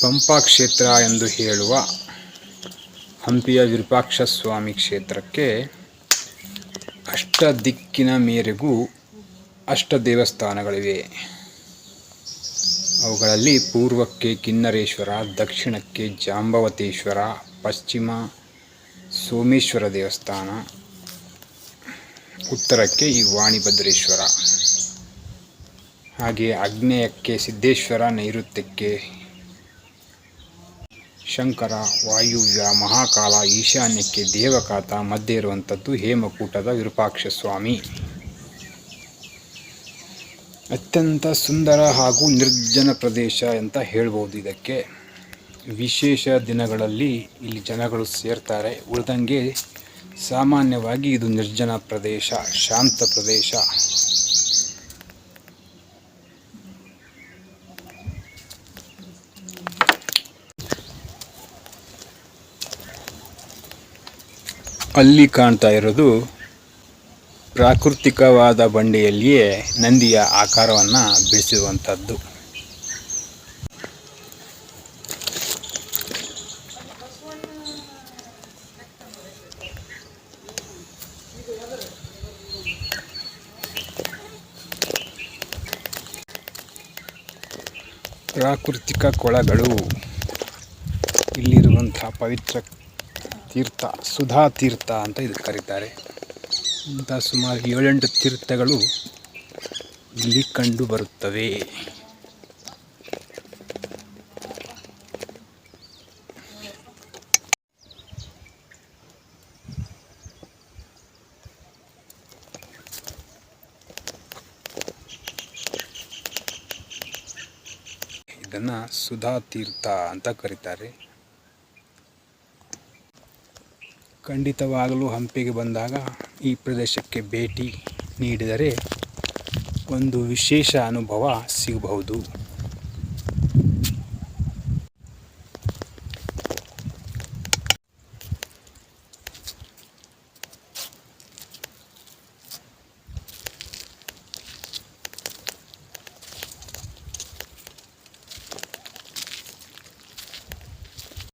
ಪಂಪಾ ಕ್ಷೇತ್ರ ಎಂದು ಹೇಳುವ ಹಂಪಿಯ ವಿರೂಪಾಕ್ಷ ಸ್ವಾಮಿ ಕ್ಷೇತ್ರಕ್ಕೆ ಅಷ್ಟ ದಿಕ್ಕಿನ ಮೇರೆಗೂ ಅಷ್ಟ ದೇವಸ್ಥಾನಗಳಿವೆ. ಅವುಗಳಲ್ಲಿ ಪೂರ್ವಕ್ಕೆ ಕಿನ್ನರೇಶ್ವರ, ದಕ್ಷಿಣಕ್ಕೆ ಜಾಂಬವತೇಶ್ವರ, ಪಶ್ಚಿಮ ಸೋಮೇಶ್ವರ ದೇವಸ್ಥಾನ, ಉತ್ತರಕ್ಕೆ ಈ ವಾಣಿಭದ್ರೇಶ್ವರ. ಹಾಗೆ ಆಗ್ನೇಯಕ್ಕೆ ಸಿದ್ದೇಶ್ವರ, ನೈಋತ್ಯಕ್ಕೆ ಶಂಕರ, ವಾಯುವ್ಯ, ಮಹಾಕಾಲ, ಈಶಾನ್ಯಕ್ಕೆ ದೇವಕಾತ, ಮಧ್ಯೆ ಇರುವಂಥದ್ದು ಹೇಮಕೂಟದ ವಿರೂಪಾಕ್ಷ ಸ್ವಾಮಿ ಅತ್ಯಂತ ಸುಂದರ ಹಾಗೂ ನಿರ್ಜನ ಪ್ರದೇಶ ಅಂತ ಹೇಳ್ಬೋದು ಇದಕ್ಕೆ. ವಿಶೇಷ ದಿನಗಳಲ್ಲಿ ಇಲ್ಲಿ ಜನಗಳು ಸೇರ್ತಾರೆ. ಉಳಿದಂಗೆ ಸಾಮಾನ್ಯವಾಗಿ ಇದು ನಿರ್ಜನ ಪ್ರದೇಶ, ಶಾಂತ ಪ್ರದೇಶ. ಅಲ್ಲಿ ಕಾಣ್ತಾ ಇರೋದು ಪ್ರಾಕೃತಿಕವಾದ ಬಂಡೆಯಲ್ಲಿಯೇ ನಂದಿಯ ಆಕಾರವನ್ನು ಬಿಡಿಸಿರುವಂಥದ್ದು. ಪ್ರಾಕೃತಿಕ ಕೊಳಗಳು ಇಲ್ಲಿರುವಂಥ ಪವಿತ್ರ ತೀರ್ಥ, ಸುಧಾ ತೀರ್ಥ ಅಂತ ಇದಕ್ಕೆ ಕರೀತಾರೆ. ಇಂಥ ಸುಮಾರು ಏಳೆಂಟು ತೀರ್ಥಗಳು ಇಲ್ಲಿ ಕಂಡು ಬರುತ್ತವೆ. ಇದನ್ನು ಸುಧಾ ತೀರ್ಥ ಅಂತ ಕರೀತಾರೆ. ಖಂಡಿತವಾಗಲೂ ಹಂಪಿಗೆ ಬಂದಾಗ ಈ ಪ್ರದೇಶಕ್ಕೆ ಭೇಟಿ ನೀಡಿದರೆ ಒಂದು ವಿಶೇಷ ಅನುಭವ ಸಿಗಬಹುದು.